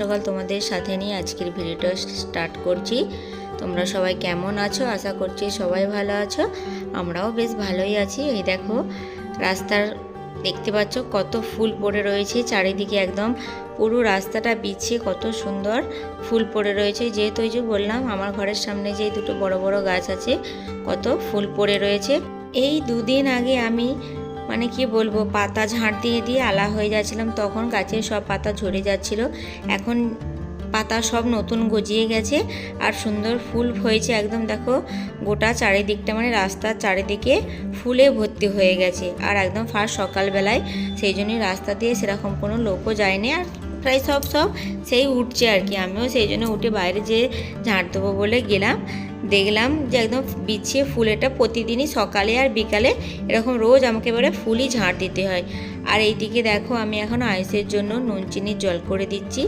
সকাল তোমাদের সাথে নিয়ে আজকের ভিডিওটা স্টার্ট করছি। তোমরা সবাই কেমন আছো? আশা করছি সবাই ভালো আছো। আমরাও বেশ ভালোই আছি। এই দেখো, রাস্তার দেখতে পাচ্ছ কত ফুল পড়ে রয়েছে। চারিদিকে একদম পুরো রাস্তাটা বিছিয়ে কত সুন্দর ফুল পড়ে রয়েছে। যেহেতু ওই যে বললাম, আমার ঘরের সামনে যে দুটো বড় বড় গাছ আছে, কত ফুল পড়ে রয়েছে। এই দুদিন আগে আমি মানে কি বলব, পাতা ঝাড় দিয়ে দিয়ে আলা হয়ে যাচ্ছিলাম। তখন গাছের সব পাতা ঝরে যাচ্ছিল। এখন পাতা সব নতুন গজিয়ে গেছে আর সুন্দর ফুল হয়েছে একদম, দেখো। গোটা চারিদিকটা মানে রাস্তার চারিদিকে ফুলে ভর্তি হয়ে গেছে। আর একদম ফার্স্ট সকালবেলায় সেই জন্যই রাস্তা দিয়ে সেরকম কোনো লোকও যায়নি আর প্রায় সব সব সেই উঠছে আর কি। আমিও সেই জন্য উঠে বাইরে যেয়ে ঝাঁট দেবো বলে গেলাম। দেখলাম যে একদম বিছিয়ে ফুল এটা প্রতিদিনই সকালে আর বিকালে এরকম রোজ আমাকে এবারে ফুলই ঝাঁট দিতে হয়। আর এইদিকে দেখো আমি এখন আইসের জন্য নুন চিনির জল করে দিচ্ছি।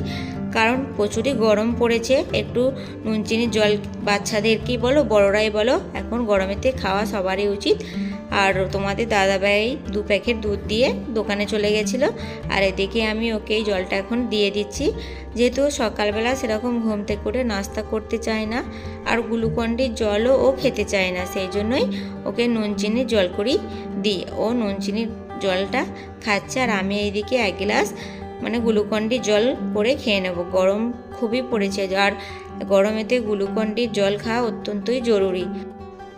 কারণ প্রচুরই গরম পড়েছে, একটু নুন চিনির জল বাচ্চাদেরকেই বলো, বড়রাই বলো, এখন গরমেতে খাওয়া সবারই উচিত। আর তোমাদের দাদাভাই দু প্যাকেট দুধ দিয়ে দোকানে চলে গেছিল। আর এদিকে আমি ওকে এই জলটা এখন দিয়ে দিচ্ছি। যেহেতু সকালবেলা সেরকম ঘুম থেকে করে নাস্তা করতে চায় না, আর গ্লুকন্ডির জলও ও খেতে চায় না, সেই জন্যই ওকে নুন চিনির জল করি দিই ও নুন চিনির জলটা খাচ্ছে। আর আমি এইদিকে এক গ্লাস মানে গ্লুকন্ডির জল করে খেয়ে নেব। গরম খুবই পড়েছে। আর গরমেতে গ্লুকন্ডির জল খাওয়া অত্যন্তই জরুরি।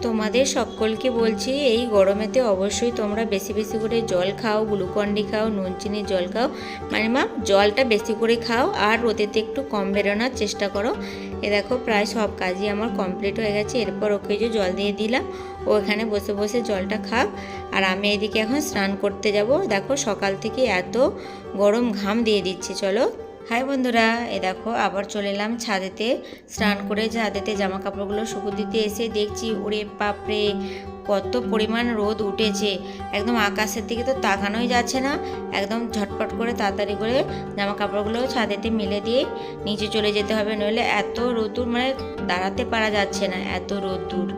তোমাদের সকলকে বলছি, এই গরমেতে অবশ্যই তোমরা বেশি বেশি করে জল খাও, গ্লুকন্ডি খাও, নুন, চিনির জল খাও। মানে মা, জলটা বেশি করে খাও আর রোদেতে একটু কম বেরোনোর চেষ্টা করো। এ দেখো, প্রায় সব কাজই আমার কমপ্লিট হয়ে গেছে। এরপর ওকে যে জল দিয়ে দিলাম। ও এখানে বসে বসে জলটা খাক। আর আমি এদিকে এখন স্নান করতে যাব। দেখো, সকাল থেকে এত গরম ঘাম দিয়ে দিচ্ছে, চলো। হাই বন্ধুরা, এ দেখো, আবার চলে এলাম ছাদেতে। স্নান করে ছাদেতে জামা কাপড়গুলো শুকো দিতে এসে দেখছি, ওরে পাপড়ে কত পরিমাণ রোদ উঠেছে। একদম আকাশের দিকে তো তাকানোই যাচ্ছে না। একদম ঝটপট করে তাড়াতাড়ি করে জামা কাপড়গুলো ছাদেতে মেলে দিয়ে নিচে চলে যেতে হবে। নইলে এত রোদ্দুর মানে দাঁড়াতে পারা যাচ্ছে না, এত রোদ্দুর।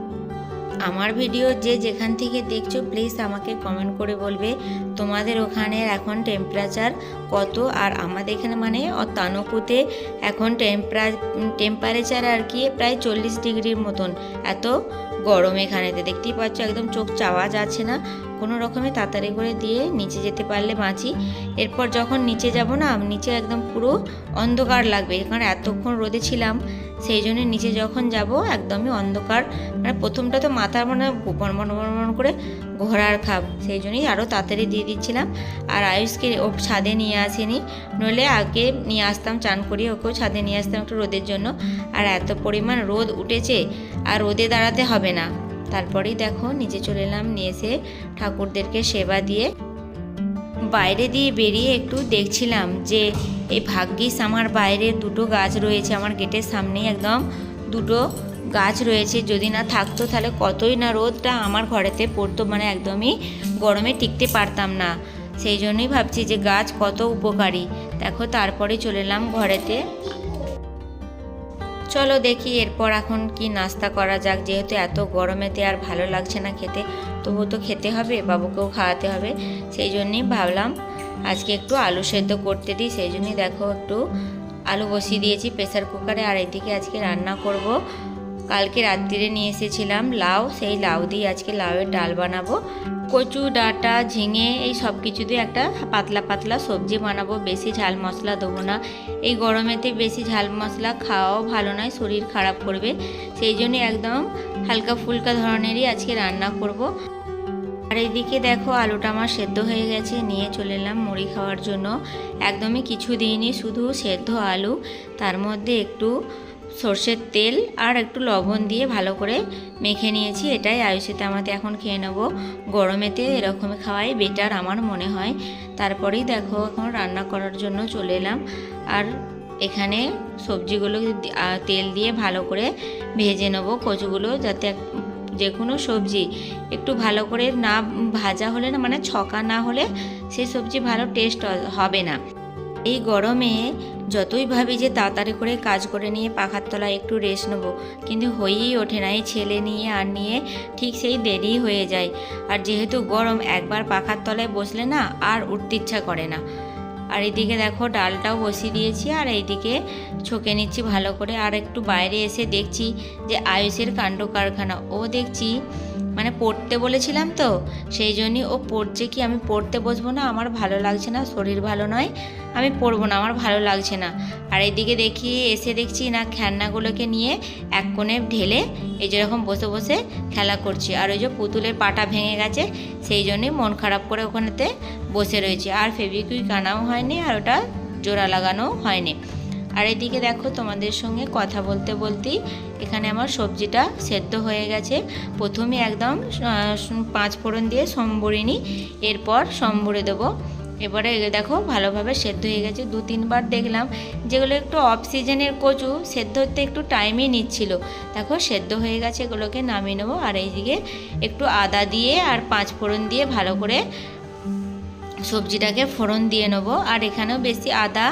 আমার ভিডিও যে যেখান থেকে দেখছ প্লিজ আমাকে কমেন্ট করে বলবে, তোমাদের ওখানের এখন টেম্পারেচার কত? আর আমাদের এখানে মানে তানুকুতে এখন টেম্পারা টেম্পারেচার আর কি প্রায় চল্লিশ ডিগ্রির মতন। এত গরম এখানেতে। দেখতেই পাচ্ছ, একদম চোখ চাওয়া যাচ্ছে না। কোনো রকমে তাড়াতাড়ি করে দিয়ে নিচে যেতে পারলে বাঁচি। এরপর যখন নিচে যাব না, নিচে একদম পুরো অন্ধকার লাগবে। কারণ এতক্ষণ রোদে ছিলাম সেই জন্য নিচে যখন যাব, একদমই অন্ধকার। মানে প্রথমটা তো মাথার মানে বন বন বন করে ঘোরার খাপ, সেই জন্যই আরও তাড়াতাড়ি দিয়ে দিচ্ছিলাম। আর আয়ুষকে ও ছাদে নিয়ে আসেনি, নইলে আগে নিয়ে আসতাম, চান করিয়ে ওকেও ছাদে নিয়ে আসতাম একটু রোদের জন্য। আর এত পরিমাণ রোদ উঠেছে, আর রোদে দাঁড়াতে হবে না। তারপরেই দেখো, নিচে চলে এলাম, নিয়ে এসে ঠাকুরদেরকে সেবা দিয়ে বাইরে দিয়ে বেরিয়ে একটু দেখছিলাম যে এই ভাগ্যিস আমার বাইরে দুটো গাছ রয়েছে, আমার গেটের সামনেই একদম দুটো গাছ রয়েছে। যদি না থাকতো তাহলে কতই না রোদটা আমার ঘরেতে পড়তো মানে একদমই গরমে টিকতে পারতাম না। সেই জন্যই ভাবছি যে গাছ কত উপকারী। দেখো, তারপরে চলে এলাম ঘরেতে। চলো দেখি এরপর এখন কি নাস্তা করা যাক। যেহেতু এত গরমেতে আর ভালো লাগছে না খেতে তবু তো খেতে হবে, বাবুকেও খাওয়াতে হবে। সেই জন্যই ভাবলাম আজকে একটু আলু সেদ্ধ করতে দিই। সেই জন্যই দেখো একটু আলু বসিয়ে দিয়েছি প্রেসার কুকারে। আর এদিকে আজকে রান্না করব কালকে রাত্রিরে নিয়ে এসেছিলাম লাউ, সেই লাউ দিয়ে আজকে লাউয়ের ডাল বানাবো। কচু, ডাঁটা, ঝিঙে, এই সব কিছু দিয়ে একটা পাতলা পাতলা সবজি বানাবো। বেশি ঝাল মশলা দেবো না। এই গরমেতে বেশি ঝাল মশলা খাওয়াও ভালো নয়, শরীর খারাপ করবে। সেই জন্য একদম হালকা ফুলকা ধরনেরই আজকে রান্না করব। আর এইদিকে দেখো আলুটা আমার সেদ্ধ হয়ে গেছে, নিয়ে চলে এলাম মুড়ি খাওয়ার জন্য। একদমই কিছু দিইনি, শুধু সেদ্ধ আলু। তার মধ্যে একটু সর্ষের তেল আর একটু লবণ দিয়ে ভালো করে মেখে নিয়েছি, এটাই আয়ুষেতে আমাদের এখন খেয়ে নেব। গরমেতে এরকমই খাওয়াই বেটার আমার মনে হয়। তারপরেই দেখো, এখন রান্না করার জন্য চলে এলাম। আর এখানে সবজিগুলো তেল দিয়ে ভালো করে ভেজে নেব কচুগুলো, যাতে যে কোনো সবজি একটু ভালো করে না ভাজা হলে না মানে ছকা না হলে সেই সবজি ভালো টেস্ট হবে না। এই গরমে যতই ভাবি যে তাড়াতাড়ি করে কাজ করে নিয়ে পাখার তলায় একটু রেস্ট নেব, কিন্তু হয়েই ওঠে না এই ছেলে নিয়ে আর নিয়ে, ঠিক সেই দেরি হয়ে যায়। আর যেহেতু গরম, একবার পাখার তলায় বসলে না আর উঠতে ইচ্ছা করে না। আর এইদিকে দেখো ডালটাও বসিয়ে দিয়েছি, আর এইদিকে ছকে নিচ্ছি ভালো করে। আর একটু বাইরে এসে দেখছি যে আয়ুষের কাণ্ড কারখানা। ও দেখছি মানে পড়তে বলেছিলাম তো, সেই জন্যই ও পড়ছে কি আমি পড়তে বসবো না, আমার ভালো লাগছে না, শরীর ভালো নয়, আমি পড়ব না, আমার ভালো লাগছে না। আর এইদিকে দেখি, এসে দেখছি না খেলনাগুলোকে নিয়ে এক কোণে ঢেলে এই যেরকম বসে বসে খেলা করছি। আর ওই যে পুতুলের পাটা ভেঙে গেছে, সেই জন্যই মন খারাপ করে ওখানেতে বসে রয়েছে। আর ফেবিকুইক আনাও হয়নি আর ওটা জোড়া লাগানো হয়নি। আর এদিকে দেখো তোমাদের সঙ্গে কথা বলতে বলতেই এখানে আমার সবজিটা সেদ্ধ হয়ে গেছে। প্রথমে একদম পাঁচ ফোড়ন দিয়ে সম্বরে নিই এরপর সম্বরে দেবো। এবারে দেখো ভালোভাবে সেদ্ধ হয়ে গেছে। দু তিনবার দেখলাম, যেগুলো একটু অফ সিজনের কচু, সেদ্ধ হতে একটু টাইমই নিচ্ছিল। দেখো সেদ্ধ হয়ে গেছে, এগুলোকে নামিয়ে নেব। আর এইদিকে একটু আদা দিয়ে আর পাঁচ ফোড়ন দিয়ে ভালো করে সবজিটাকে ফোড়ন দিয়ে নেব। আর এখানেও বেশি আদা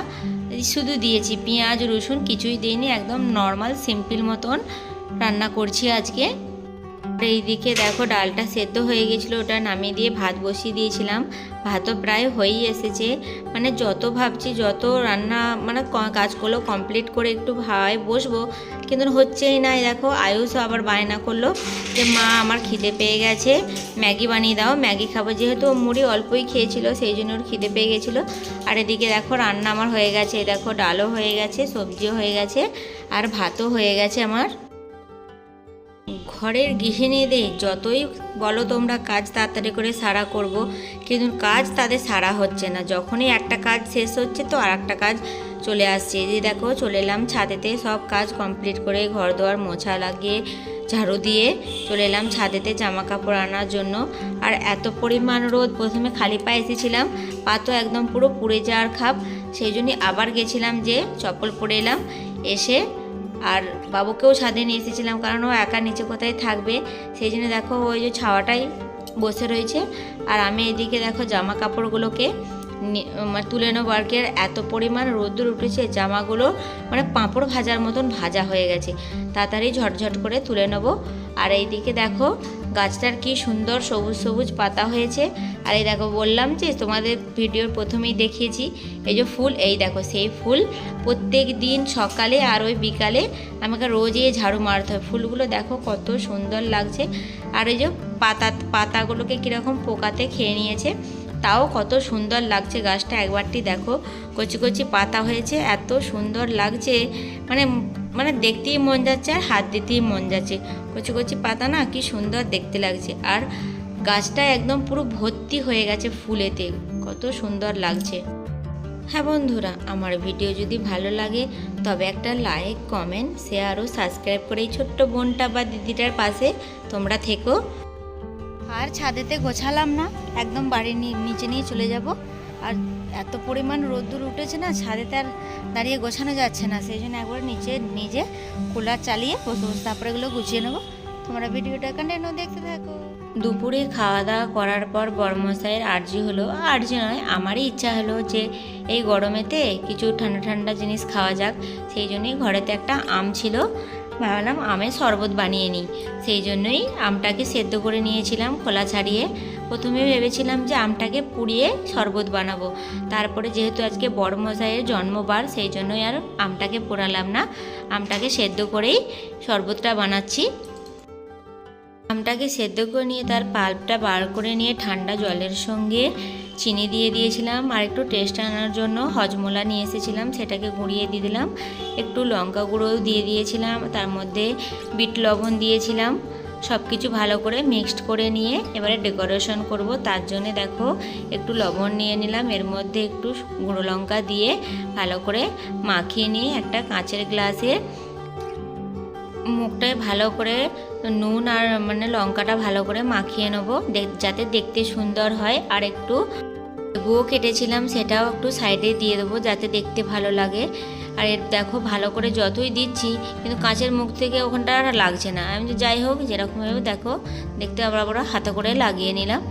শুধু দিয়েছি পেঁয়াজ রসুন কিছুই দিইনি একদম নর্মাল সিম্পল মতন রান্না করছি আজকে। এইদিকে দেখো ডালটা সেদ্ধ হয়ে গেছিল, ওটা নামিয়ে দিয়ে ভাত বসিয়ে দিয়েছিলাম। ভাতও প্রায় হয়েই এসেছে। মানে যত ভাবছি যত রান্না মানে কাজগুলো কমপ্লিট করে একটু ভাই বসবো, কিন্তু হচ্ছেই না। দেখো আয়ুষ আবার বায়না করল যে, মা, আমার খিদে পেয়ে গেছে। ম্যাগি বানিয়ে দাও। ম্যাগি খাব। যেহেতু মুড়ি অল্পই খেয়েছিল, সেই জন্য ওর খিদে পেয়ে গেছিল। আর এদিকে দেখো রান্না আমার হয়ে গেছে। দেখো ডালও হয়ে গেছে, সবজিও হয়ে গেছে, আর ভাতও হয়ে গেছে আমার। ঘরের গৃহিণীদের যতই বলো তোমরা কাজ তাড়াতাড়ি করে সারা করব, কিন্তু কাজ তাদের সারা হচ্ছে না। যখনই একটা কাজ শেষ হচ্ছে তো আর একটা কাজ চলে আসছে। যে দেখো, চলে এলাম ছাদেতে, সব কাজ কমপ্লিট করে ঘর দোয়ার মোছা লাগিয়ে, ঝাড়ু দিয়ে চলে এলাম ছাদেতে জামা কাপড় আনার জন্য। আর এত পরিমাণ রোদ, প্রথমে খালি পায়ে এসেছিলাম পা তো একদম পুরো পুড়ে যাওয়ার খাপ। সেই জন্যই আবার গেছিলাম যে চপ্পল পরে এলাম, এসে আর বাবুকেও ছাদে নিয়ে এসেছিলাম, কারণ ও একা নিচে কোথায় থাকবে? সেই জন্য দেখো, ওই যে ছাওয়াটাই বসে রয়েছে। আর আমি এদিকে দেখো জামা কাপড়গুলোকে মানে তুলে নেব আর কি। এত পরিমাণ রোদ্দুর উঠেছে, জামাগুলো মানে পাঁপড় ভাজার মতন ভাজা হয়ে গেছে। তাড়াতাড়ি ঝটঝট করে তুলে নেব। আর এইদিকে দেখো গাছটার কি সুন্দর সবুজ সবুজ পাতা হয়েছে। আর এই দেখো, বললাম যে তোমাদের ভিডিওর প্রথমেই দেখিয়েছি, এই যে ফুল, এই দেখো সেই ফুল। প্রত্যেক দিন সকালে আর ওই বিকালে আমাকে রোজই ঝাড়ু মারতে হয়। ফুলগুলো দেখো কত সুন্দর লাগছে। আর এই যে পাতা, পাতাগুলোকে কীরকম পোকাতে খেয়ে নিয়েছে, তাও কত সুন্দর লাগছে। গাছটা একবারটি দেখো, কচি কচি পাতা হয়েছে, এত সুন্দর লাগছে। মানে মানে দেখতেই মন যাচ্ছে আর হাত দিতেই মন যাচ্ছে। কচি কচি পাতা না কি সুন্দর দেখতে লাগছে। আর গাছটা একদম পুরো ভর্তি হয়ে গেছে ফুলেতে। কত সুন্দর লাগছে। হ্যাঁ বন্ধুরা, আমার ভিডিও যদি ভালো লাগে, তবে একটা লাইক কমেন্ট শেয়ার ও সাবস্ক্রাইব করে এই ছোট্ট বোনটা বা দিদিটার পাশে তোমরা থেকো। আর ছাদেতে গোছালাম না, একদম বাড়ির নিচে নিয়ে চলে যাব। আর এত পরিমাণ রোদ্দুর উঠেছে না ছাদেতে আর দাঁড়িয়ে গোছানো যাচ্ছে না, সেই জন্য একবার নিচে নিজে কুলার চালিয়ে বসে বসে তারপরে এগুলো গুছিয়ে নেব। তোমরা ভিডিওটা কন্টিনিউ দেখতে থাকো। দুপুরে খাওয়া দাওয়া করার পর বর্মশাইয়ের আর্জি হলো। আর্জি নয়, আমারই ইচ্ছা হলো যে এই গরমেতে কিছু ঠান্ডা ঠান্ডা জিনিস খাওয়া যাক। সেই জন্যই ঘরেতে একটা আম ছিল। ভাবলাম আমের শরবত বানিয়ে নিই। সেই জন্যই আমটাকে সেদ্ধ করে নিয়েছিলাম খোলা ছাড়িয়ে। প্রথমে ভেবেছিলাম যে আমটাকে পুড়িয়ে শরবত বানাবো। তারপরে যেহেতু আজকে বড়মশাইয়ের জন্মবার, সেই জন্যই আর আমটাকে পোড়ালাম না। আমটাকে সেদ্ধ করেই শরবতটা বানাচ্ছি। আমটাকে সেদ্ধ করে নিয়ে তার পাল্পটা বার করে নিয়ে ঠান্ডা জলের সঙ্গে চিনি দিয়ে দিয়েছিলাম আর একটু টেস্ট আনার জন্য হজমোলা নিয়ে এসেছিলাম, সেটাকে গুঁড়িয়ে দিয়ে দিলাম। একটু লঙ্কা গুঁড়োও দিয়ে দিয়েছিলাম, তার মধ্যে বিট লবণ দিয়েছিলাম। সব কিছু ভালো করে মিক্সড করে নিয়ে এবারে ডেকোরেশন করব। তার জন্য দেখো একটু লবণ নিয়ে নিলাম, এর মধ্যে একটু গুঁড়ো লঙ্কা দিয়ে ভালো করে মাখিয়ে নিয়ে একটা কাঁচের গ্লাসে মুখটায় ভালো করে নুন আর মানে লঙ্কাটা ভালো করে মাখিয়ে নেব যাতে দেখতে সুন্দর হয়। আর একটু লেবুও কেটেছিলাম, সেটাও একটু সাইডে দিয়ে দেবো যাতে দেখতে ভালো লাগে। আর এর দেখো, ভালো করে যতই দিচ্ছি, কিন্তু কাঁচের মুখ থেকে ওখানটা আর লাগছে না। আমি যাই হোক যেরকমভাবে দেখো, দেখতে আবার আবার হাতে করে লাগিয়ে নিলাম।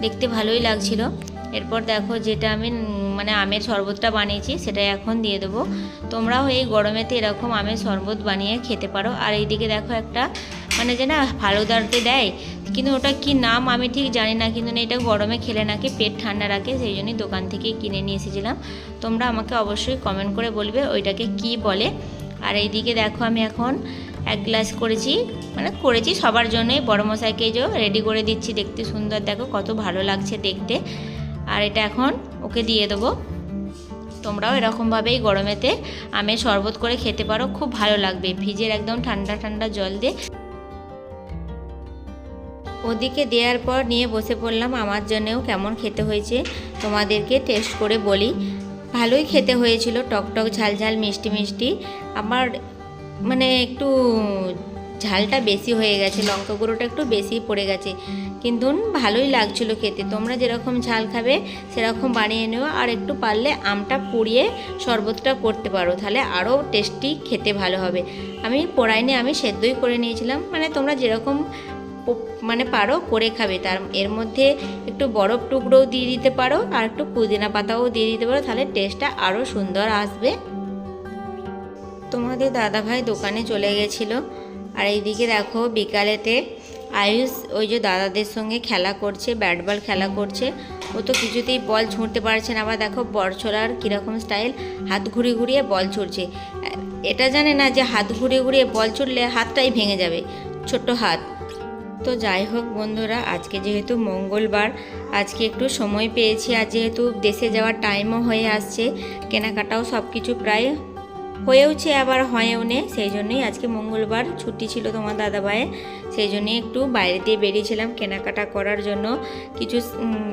দেখতে ভালোই লাগছিল। এরপর দেখো, যেটা আমি মানে আমের শরবতটা বানিয়েছি, সেটাই এখন দিয়ে দেবো। তোমরাও এই গরমেতে এরকম আমের শরবত বানিয়ে খেতে পারো। আর এইদিকে দেখো একটা মানে যে না ফালুদারতে দেয়, কিন্তু ওটা কি নাম আমি ঠিক জানি না, কিন্তু এটা গরমে খেলে নাকি পেট ঠান্ডা রাখে, সেই জন্যই দোকান থেকে কিনে নিয়ে এসেছিলাম। তোমরা আমাকে অবশ্যই কমেন্ট করে বলবে ওইটাকে কি বলে। আর এইদিকে দেখো আমি এখন এক গ্লাস করেছি মানে করেছি সবার জন্যই, বড় মশাইকে যে রেডি করে দিচ্ছি, দেখতে সুন্দর, দেখো কত ভালো লাগছে দেখতে। আর এটা এখন ওকে দিয়ে দেবো। তোমরাও এরকমভাবেই গরমেতে আমের শরবত করে খেতে পারো, খুব ভালো লাগবে ফ্রিজের একদম ঠান্ডা ঠান্ডা জল দিয়ে। ওদিকে দেওয়ার পর নিয়ে বসে পড়লাম, আমার জন্যেও কেমন খেতে হয়েছে তোমাদেরকে টেস্ট করে বলি। ভালোই খেতে হয়েছিল টকটক ঝাল ঝাল, মিষ্টি মিষ্টি। আমার মানে একটু ঝালটা বেশি হয়ে গেছে, লঙ্কা গুঁড়োটা একটু বেশি পড়ে গেছে। কিন্তু ভালোই লাগছিল খেতে। তোমরা যেরকম ঝাল খাবে, সেরকম বানিয়ে নিও। আর একটু পারলে আমটা পুড়িয়ে শরবতটা করতে পারো, তাহলে আরও টেস্টি খেতে ভালো হবে। আমি পোড়াইনি আমি সেদ্ধই করে নিয়েছিলাম। মানে তোমরা যেরকম মানে পারো করে খাবে। তার, এর মধ্যে একটু বরফ টুকরোও দিয়ে দিতে পারো, আর একটু পুদিনা পাতাও দিয়ে দিতে পারো, তাহলে টেস্টটা আরও সুন্দর আসবে। তোমাদের দাদাভাই দোকানে চলে গেছিল। আর এইদিকে দেখো বিকালেতে আয়ুষ ওই যে দাদাদের সঙ্গে খেলা করছে ব্যাট বল খেলা করছে। ও তো কিছুতেই বল ছুঁড়তে পারছে না। আবার দেখো বল ছোড়ার কীরকম স্টাইল হাত ঘুরিয়ে ঘুরিয়ে বল ছুটছে এটা জানে না যে হাত ঘুরিয়ে ঘুরিয়ে বল ছুটলে হাতটাই ভেঙে যাবে, ছোট্ট হাত। তো যাই হোক বন্ধুরা, আজকে যেহেতু মঙ্গলবার, আজকে একটু সময় পেয়েছি। আর যেহেতু দেশে যাওয়ার টাইমও হয়ে আসছে, কেনাকাটাও সব কিছু প্রায় হয়েওছে, আবার হয়েও নে। সেই জন্যই আজকে মঙ্গলবার, ছুটি ছিল তোমার দাদাভাইয়ের। সেই জন্যই একটু বাইরে দিয়ে বেরিয়েছিলাম কেনাকাটা করার জন্য। কিছু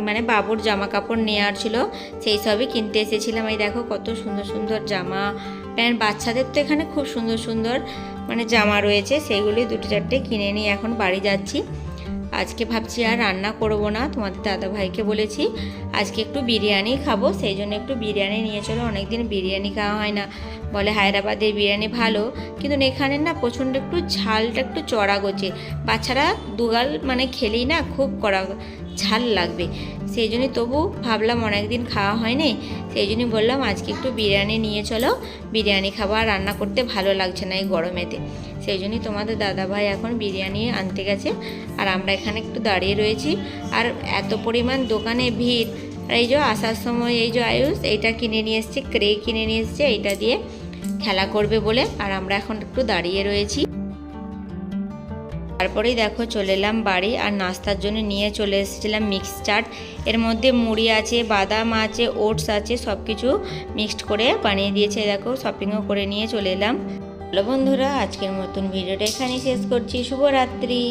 মানে বাবুর জামা কাপড় নেওয়ার ছিল, সেই সবই কিনতে এসেছিলাম। এই দেখো কত সুন্দর সুন্দর জামা। প্যান্ট বাচ্চাদের তো এখানে খুব সুন্দর সুন্দর মানে জামা রয়েছে সেইগুলি দুটো চারটে কিনে নিয়ে এখন বাড়ি যাচ্ছি। আজকে ভাবছি আর রান্না করব না, তোমাদের দাদা ভাইকে বলেছি। আজকে একটু বিরিয়ানি খাব, সেই জন্য একটু বিরিয়ানি নিয়ে চলো। অনেকদিন বিরিয়ানি খাওয়া হয় না। বলে হায়দ্রাবাদের বিরিয়ানি ভালো, কিন্তু এখানে না প্রচণ্ড একটু ঝালটা একটু চড়া গোছে বাচ্চারা দুগাল মানে খেলেই না খুব কড়া ঝাল লাগবে। সেই জন্যই তবু ভাবলাম অনেকদিন খাওয়া হয়নি, সেই জন্যই বললাম আজকে একটু বিরিয়ানি নিয়ে চলো। বিরিয়ানি খাব আর রান্না করতে ভালো লাগছে না এই গরমেতে। সেই জন্যই তোমাদের দাদাভাই এখন বিরিয়ানি আনতে গেছে। আর আমরা এখানে একটু দাঁড়িয়ে রয়েছি। আর এত পরিমাণ দোকানে ভিড় আর এই যে আসার সময় এই যে আয়ুষ, এইটা কিনে নিয়ে এসছে, ক্রে কিনে নিয়ে এসছে, এইটা দিয়ে খেলা করবে বলে। আর আমরা এখন একটু দাঁড়িয়ে রয়েছি। তারপরেই দেখো চলে এলাম বাড়ি, আর নাস্তার জন্য নিয়ে চলে এসেছিলাম মিক্স চাট। এর মধ্যে মুড়ি আছে, বাদাম আছে, ওটস আছে সব কিছু মিক্সড করে বানিয়ে দিয়েছে। দেখো শপিংও করে নিয়ে চলে এলাম। হ্যালো বন্ধুরা, আজকের মতন ভিডিওটা এখানেই শেষ করছি। শুভরাত্রি।